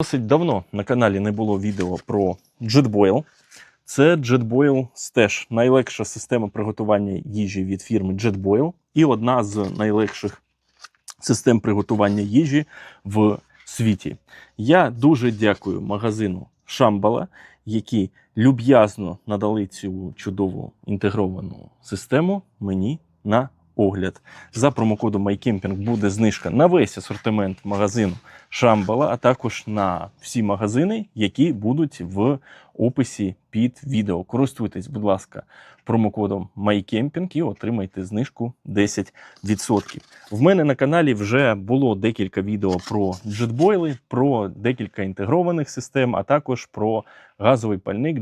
Досить давно на каналі не було відео про JetBoil. Це JetBoil Stash, найлегша система приготування їжі від фірми JetBoil і одна з найлегших систем приготування їжі в світі. Я дуже дякую магазину Шамбала, які люб'язно надали цю чудову інтегровану систему мені на огляд. За промокодом MyCamping буде знижка на весь асортимент магазину Шамбала, а також на всі магазини, які будуть в описі під відео. Користуйтесь, будь ласка, промокодом MyCamping і отримайте знижку 10%. В мене на каналі вже було декілька відео про джетбойли, про декілька інтегрованих систем, а також про газовий пальник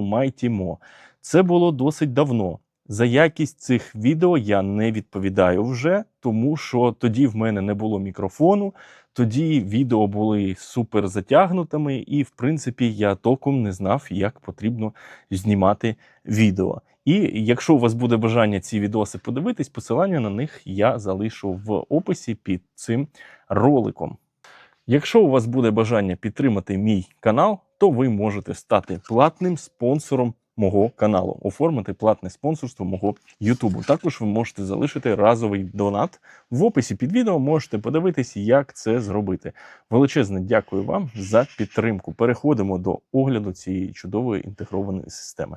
Mighty Mo. Це було досить давно. За якість цих відео я не відповідаю вже, тому що тоді в мене не було мікрофону, тоді відео були супер затягнутими, і в принципі я толком не знав, як потрібно знімати відео. І якщо у вас буде бажання ці відоси подивитись, посилання на них я залишу в описі під цим роликом. Якщо у вас буде бажання підтримати мій канал, то ви можете стати платним спонсором мого каналу, оформити платне спонсорство мого Ютубу. Також ви можете залишити разовий донат. В описі під відео можете подивитись, як це зробити. Величезне дякую вам за підтримку. Переходимо до огляду цієї чудової інтегрованої системи.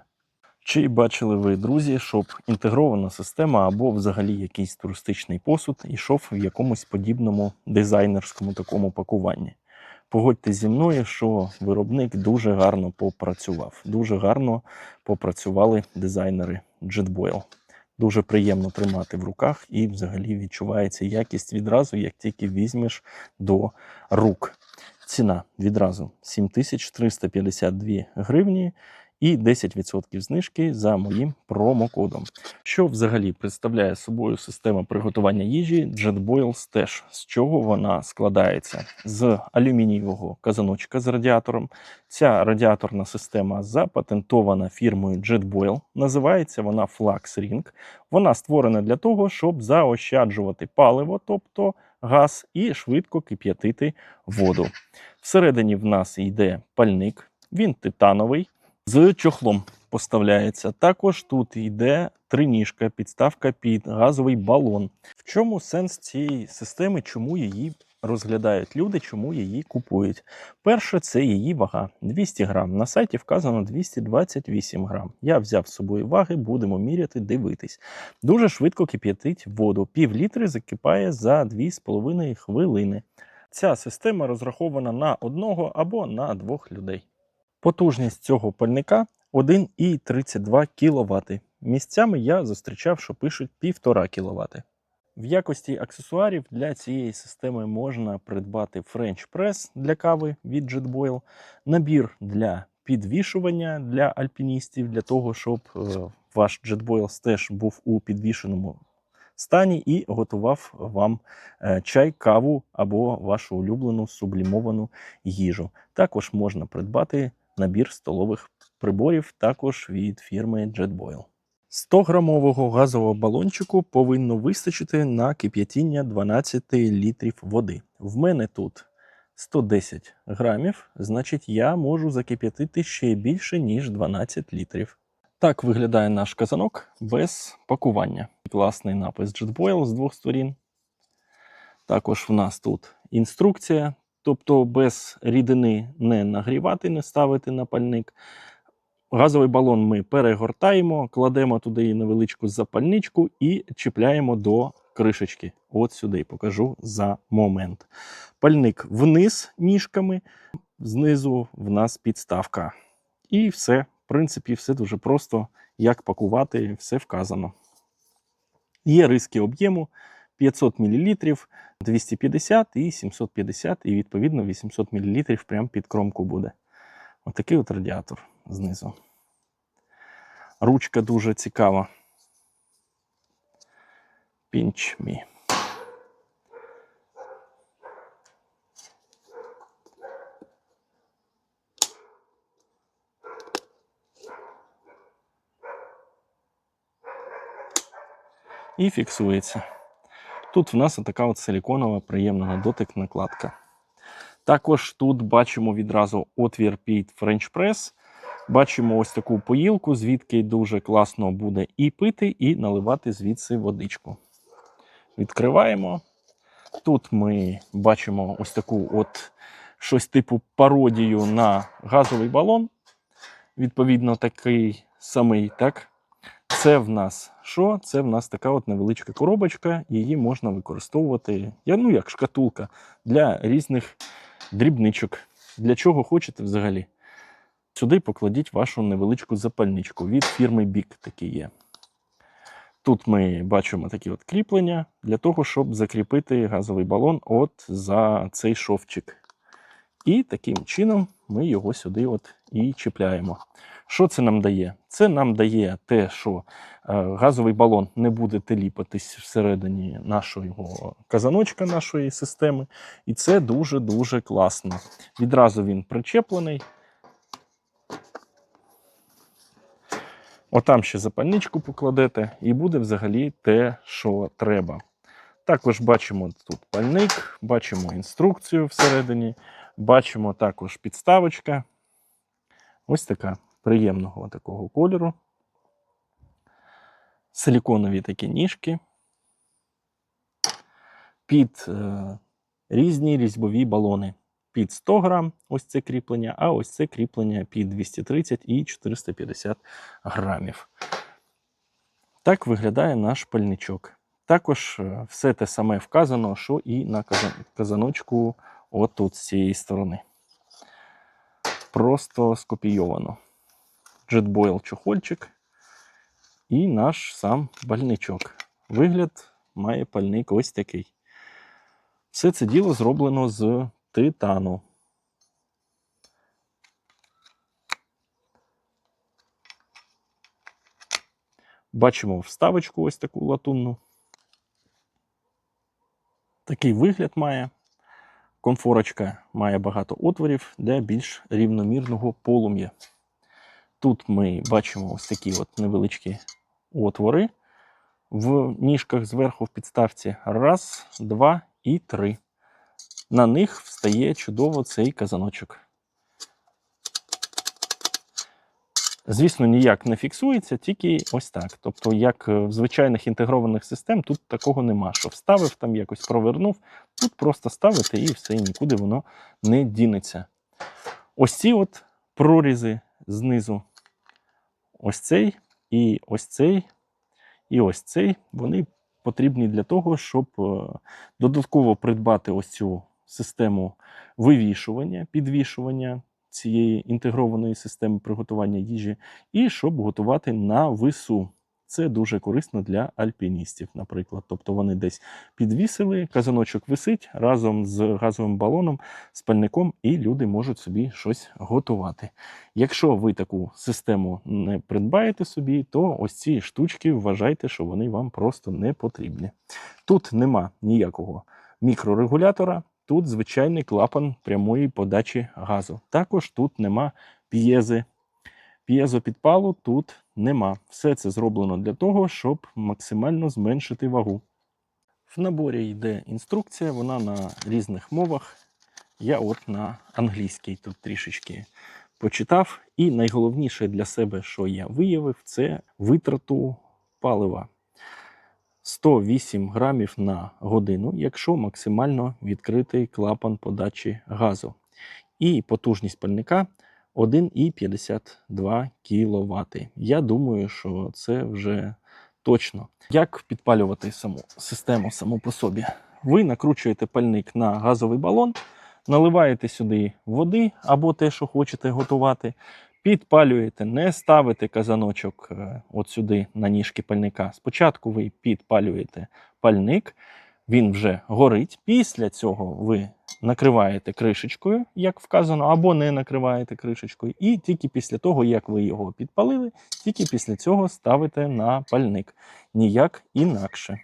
Чи бачили ви, друзі, щоб інтегрована система або взагалі якийсь туристичний посуд йшов в якомусь подібному дизайнерському такому пакуванні? Погодьте зі мною, що виробник дуже гарно попрацював. Дуже гарно попрацювали дизайнери JetBoil. Дуже приємно тримати в руках і взагалі відчувається якість відразу, як тільки візьмеш до рук. Ціна відразу 7352 гривні і 10% знижки за моїм промокодом. Що взагалі представляє собою система приготування їжі JetBoil Stash? З чого вона складається? З алюмінієвого казаночка з радіатором. Ця радіаторна система запатентована фірмою JetBoil. Називається вона Flux Ring. Вона створена для того, щоб заощаджувати паливо, тобто газ, і швидко кип'ятити воду. Всередині в нас йде пальник, він титановий з чохлом поставляється. Також тут йде триніжка, підставка під газовий балон. В чому сенс цієї системи? Чому її розглядають люди, чому її купують? Перше, це її вага 200 грам. На сайті вказано 228 грам. Я взяв з собою ваги, будемо міряти, дивитись. Дуже швидко кип'ятить воду. Пів літри закипає за 2,5 хвилини. Ця система розрахована на одного або на двох людей. Потужність цього пальника 1,32 кВт. Місцями я зустрічав, що пишуть 1,5 кВт. В якості аксесуарів для цієї системи можна придбати French Press для кави від JetBoil, набір для підвішування для альпіністів, для того, щоб е, ваш JetBoil теж був у підвішеному стані і готував вам е, чай, каву або вашу улюблену сублімовану їжу. Також можна придбати набір столових приборів також від фірми JetBoil. 100-грамового газового балончику повинно вистачити на кип'ятіння 12 літрів води. В мене тут 110 грамів, значить я можу закип'ятити ще більше, ніж 12 літрів. Так виглядає наш казанок без пакування. Класний напис JetBoil з двох сторін. Також в нас тут інструкція, тобто без рідини не нагрівати, не ставити на пальник. Газовий балон ми перегортаємо, кладемо туди невеличку запальничку і чіпляємо до кришечки. От сюди покажу за момент. Пальник вниз ніжками, знизу в нас підставка. І все, в принципі, все дуже просто, як пакувати, все вказано. Є риски об'єму 500 мл, 250 і 750, і відповідно 800 мл прямо під кромку буде. Отакий от радіатор знизу. Ручка дуже цікава. Pinch me. І фіксується. Тут в нас така от силіконова приємна на дотик накладка. Також тут бачимо відразу отвір під Press. Бачимо ось таку поїлку, звідки дуже класно буде і пити, і наливати звідси водичку. Відкриваємо. Тут ми бачимо ось таку от щось типу пародію на газовий балон. Відповідно, такий самий, так? Це в нас що? Це в нас така от невеличка коробочка, її можна використовувати, ну як шкатулка для різних дрібничок. Для чого хочете взагалі. Сюди покладіть вашу невеличку запальничку від фірми Бік такі є. Тут ми бачимо такі от кріплення для того, щоб закріпити газовий балон от за цей шовчик. І таким чином ми його сюди от і чіпляємо. Що це нам дає? Це нам дає те, що е, газовий балон не буде теліпатись всередині нашого казаночка, нашої системи. І це дуже-дуже класно. Відразу він причеплений. Отам ще запальничку покладете, і буде взагалі те, що треба. Також бачимо тут пальник, бачимо інструкцію всередині, бачимо також підставочка. Ось така приємного такого кольору. Силіконові такі ніжки. Під е, різні різьбові балони. Під 100 грам ось це кріплення, а ось це кріплення під 230 і 450 грамів. Так виглядає наш пальничок. Також е, все те саме вказано, що і на казаночку отут з цієї сторони. Просто скопійовано. Jetboil чохольчик і наш сам пальничок. Вигляд має пальник ось такий. Все це діло зроблено з титану. Бачимо вставочку ось таку латунну. Такий вигляд має. Конфорочка має багато отворів для більш рівномірного полум'я. Тут ми бачимо ось такі от невеличкі отвори в ніжках зверху в підставці. Раз, два і три. На них встає чудово цей казаночок. Звісно, ніяк не фіксується, тільки ось так. Тобто, як е, в звичайних інтегрованих систем, тут такого нема, що вставив, там якось провернув. Тут просто ставите і все, і нікуди воно не дінеться. Ось ці от прорізи знизу. Ось цей, і ось цей, і ось цей. Вони потрібні для того, щоб е, додатково придбати ось цю систему вивішування, підвішування цієї інтегрованої системи приготування їжі, і щоб готувати на вису. Це дуже корисно для альпіністів, наприклад. Тобто вони десь підвісили, казаночок висить разом з газовим балоном, з пальником, і люди можуть собі щось готувати. Якщо ви таку систему не придбаєте собі, то ось ці штучки вважайте, що вони вам просто не потрібні. Тут нема ніякого мікрорегулятора, тут звичайний клапан прямої подачі газу. Також тут нема п'єзи. П'єзопідпалу тут нема. Все це зроблено для того, щоб максимально зменшити вагу. В наборі йде інструкція, вона на різних мовах. Я от на англійській тут трішечки почитав. І найголовніше для себе, що я виявив, це витрату палива. 108 грамів на годину, якщо максимально відкритий клапан подачі газу. І потужність пальника 1,52 кВт. Я думаю, що це вже точно. Як підпалювати саму систему саму по собі? Ви накручуєте пальник на газовий балон, наливаєте сюди води або те, що хочете готувати. Підпалюєте, не ставите казаночок е, от сюди на ніжки пальника. Спочатку ви підпалюєте пальник, він вже горить. Після цього ви накриваєте кришечкою, як вказано, або не накриваєте кришечкою. І тільки після того, як ви його підпалили, тільки після цього ставите на пальник. Ніяк інакше.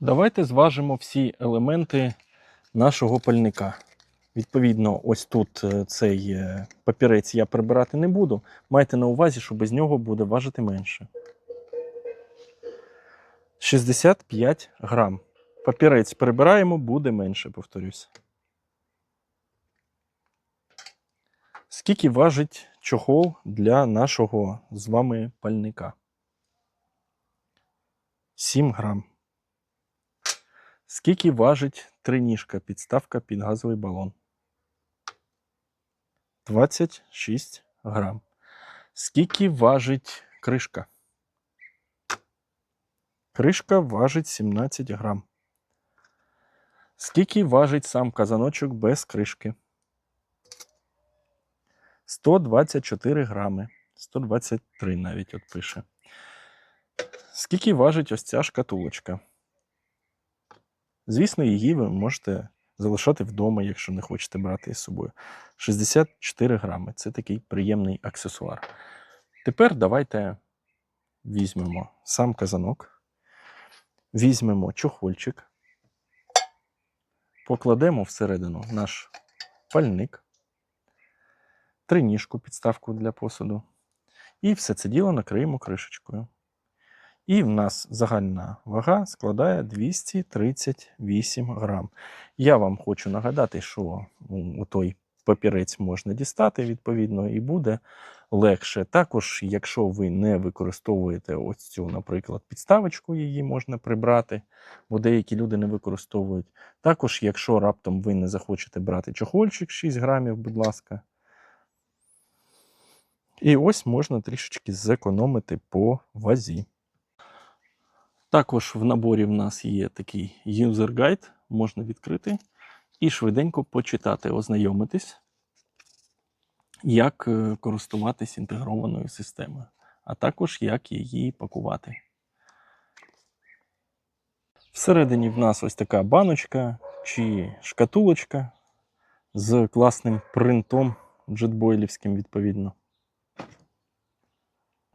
Давайте зважимо всі елементи нашого пальника. Відповідно, ось тут е, цей е, папірець я прибирати не буду. Майте на увазі, що без нього буде важити менше. 65 грам. Папірець прибираємо, буде менше, повторюсь. Скільки важить чохол для нашого з вами пальника? 7 грам. Скільки важить триніжка, підставка під газовий балон? 26 грам. Скільки важить кришка? Кришка важить 17 грам. Скільки важить сам казаночок без кришки? 124 грами. 123 навіть от пише. Скільки важить ось ця шкатулочка? Звісно, її ви можете залишати вдома, якщо не хочете брати із собою. 64 грами. Це такий приємний аксесуар. Тепер давайте візьмемо сам казанок, візьмемо чохольчик, покладемо всередину наш пальник, триніжку, підставку для посуду, і все це діло накриємо кришечкою. І в нас загальна вага складає 238 грам. Я вам хочу нагадати, що ну, той папірець можна дістати, відповідно, і буде легше. Також, якщо ви не використовуєте ось цю, наприклад, підставочку, її можна прибрати, бо деякі люди не використовують. Також, якщо раптом ви не захочете брати чохольчик 6 грамів, будь ласка. І ось можна трішечки зекономити по вазі. Також в наборі в нас є такий user guide, можна відкрити і швиденько почитати, ознайомитись, як е, користуватись інтегрованою системою, а також як її пакувати. Всередині в нас ось така баночка чи шкатулочка з класним принтом джетбойлівським, відповідно.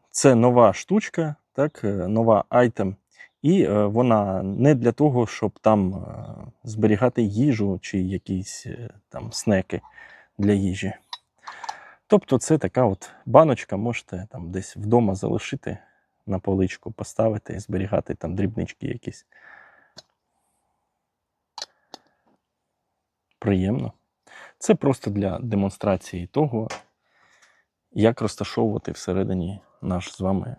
Це нова штучка, так, е, нова айтем. І е, вона не для того, щоб там е, зберігати їжу чи якісь е, там снеки для їжі. Тобто, це така от баночка, можете там десь вдома залишити на поличку, поставити і зберігати там дрібнички якісь. Приємно. Це просто для демонстрації того, як розташовувати всередині наш з вами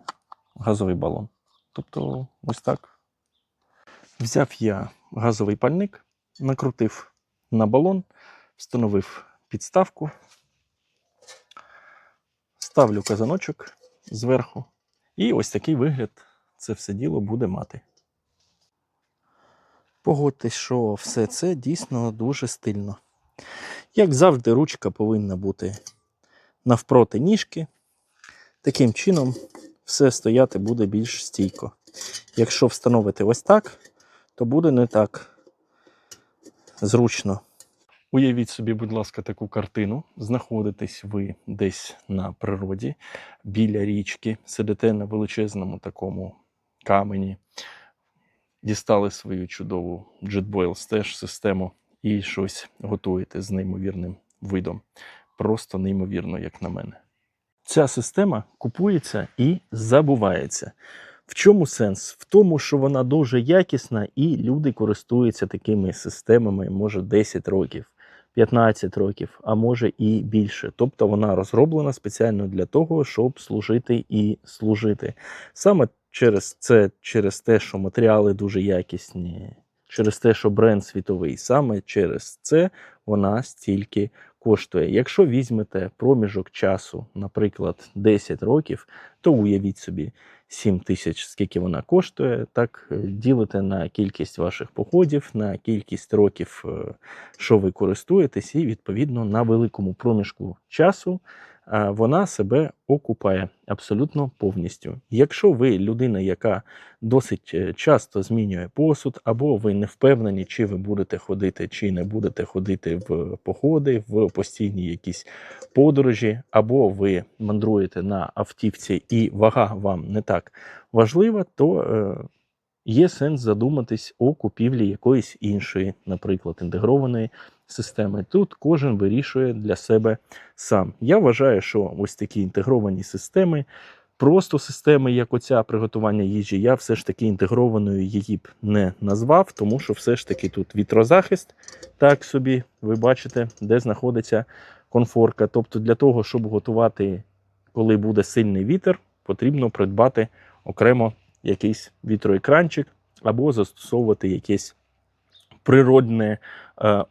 газовий балон. Тобто, ось так. Взяв я газовий пальник, накрутив на балон, встановив підставку, ставлю казаночок зверху, і ось такий вигляд це все діло буде мати. Погодьтесь, що все це дійсно дуже стильно. Як завжди, ручка повинна бути навпроти ніжки. Таким чином, все стояти буде більш стійко. Якщо встановити ось так, то буде не так зручно. Уявіть собі, будь ласка, таку картину. Знаходитесь ви десь на природі, біля річки, сидите на величезному такому камені, дістали свою чудову JetBoil Stash систему і щось готуєте з неймовірним видом. Просто неймовірно, як на мене. Ця система купується і забувається. В чому сенс? В тому, що вона дуже якісна, і люди користуються такими системами, може 10 років, 15 років, а може і більше. Тобто вона розроблена спеціально для того, щоб служити і служити. Саме через це, через те, що матеріали дуже якісні, через те, що бренд світовий, саме через це вона стільки коштує. Якщо візьмете проміжок часу, наприклад, 10 років, то уявіть собі 7 тисяч, скільки вона коштує, так е, ділите на кількість ваших походів, на кількість років, е, що ви користуєтесь, і відповідно на великому проміжку часу вона себе окупає абсолютно повністю. Якщо ви людина, яка досить е, часто змінює посуд, або ви не впевнені, чи ви будете ходити, чи не будете ходити в походи, в постійні якісь подорожі, або ви мандруєте на автівці і вага вам не так важлива, то е, є сенс задуматись о купівлі якоїсь іншої, наприклад, інтегрованої системи. Тут кожен вирішує для себе сам. Я вважаю, що ось такі інтегровані системи. Просто системи, як оця приготування їжі, я все ж таки інтегрованою її б не назвав, тому що все ж таки тут вітрозахист, так собі, ви бачите, де знаходиться конфорка. Тобто, для того, щоб готувати, коли буде сильний вітер, потрібно придбати окремо якийсь вітроекранчик або застосовувати якесь природне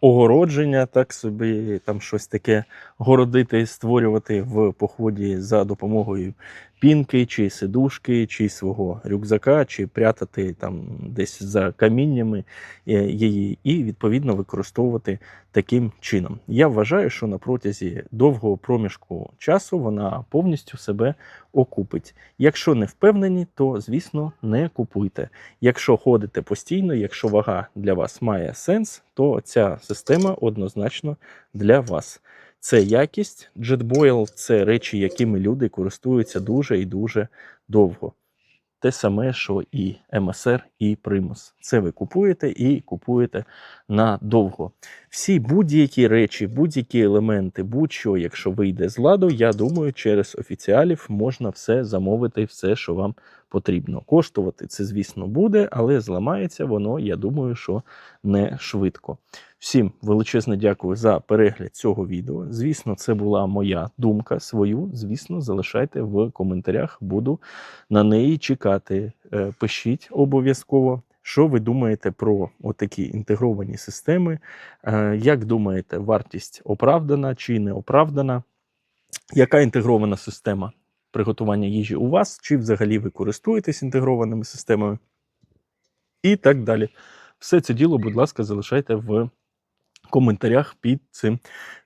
огородження, так собі там щось таке городити, створювати в поході за допомогою пінки, чи сидушки, чи свого рюкзака, чи прятати там десь за каміннями е, її, і відповідно використовувати таким чином. Я вважаю, що на протязі довгого проміжку часу вона повністю себе окупить. Якщо не впевнені, то звісно не купуйте. Якщо ходите постійно, якщо вага для вас має сенс, то ця система однозначно для вас. Це якість. JetBoil – це речі, якими люди користуються дуже і дуже довго. Те саме, що і МСР, і Primus. Це ви купуєте і купуєте надовго. Всі будь-які речі, будь-які елементи, будь-що, якщо вийде з ладу, я думаю, через офіціалів можна все замовити, все, що вам потрібно. Коштувати це, звісно, буде, але зламається воно, я думаю, що не швидко. Всім величезне дякую за перегляд цього відео. Звісно, це була моя думка свою. Звісно, залишайте в коментарях, буду на неї чекати. Е, Пишіть обов'язково. Що ви думаєте про отакі інтегровані системи? Е, Як думаєте, вартість оправдана чи не оправдана? Яка інтегрована система приготування їжі у вас? Чи взагалі ви користуєтесь інтегрованими системами? І так далі. Все це діло, будь ласка, залишайте в коментарях під цим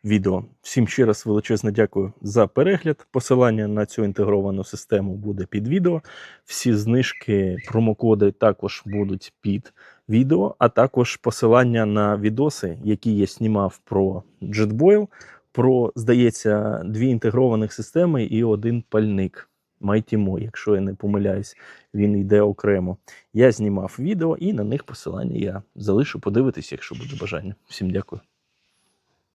відео. Всім ще раз величезне дякую за перегляд. Посилання на цю інтегровану систему буде під відео. Всі знижки, промокоди також будуть під відео, а також посилання на відоси, які я знімав про JetBoil, про, здається, дві інтегрованих системи і один пальник. Майтімо, якщо я не помиляюсь, він йде окремо. Я знімав відео і на них посилання я залишу подивитись, якщо буде бажання. Всім дякую.